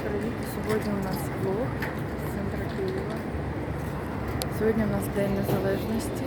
привіт! Сьогодні у нас влог з центра Києва. Сьогодні у нас День Незалежності.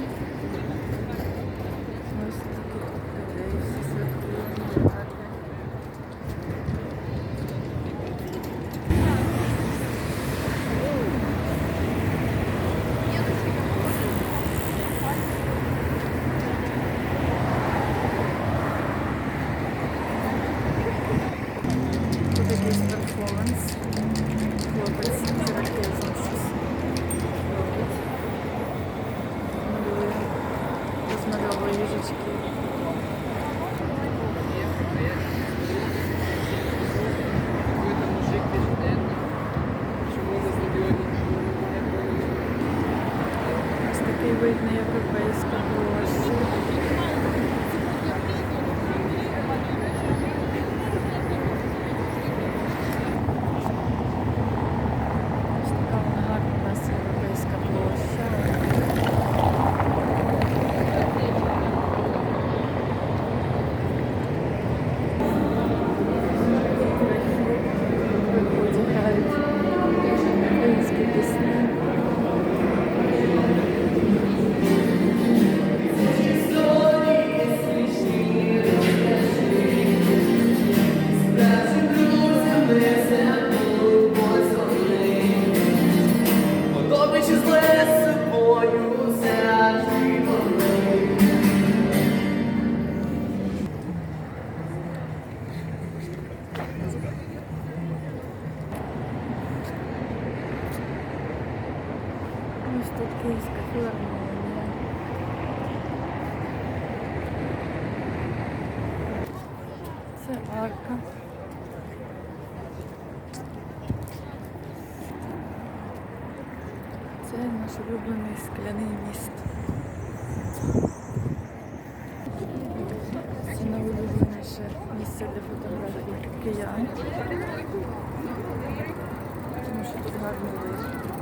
На стадіоні? Ось такий вид тут Київська філармонія. Це арка. Це наш улюблений скляний міст. Це найулюбленіше місце для фотографій киян. Тому що тут гарний вид.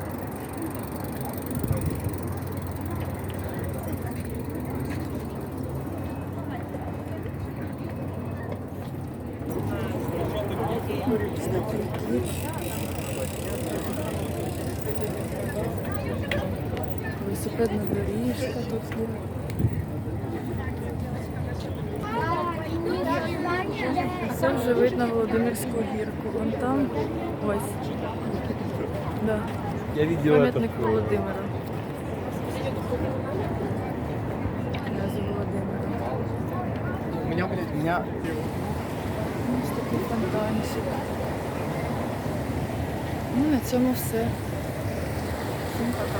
Ключ. Велосипедна доріжка тут є. Це вже видно Володимирську гірку. Вон там ось. Да. Я видел это. Пам'ятник Володимира. Князю Володимиру. У меня, блядь, у меня фонтанчик. Ну, на цьому все. Всім пока.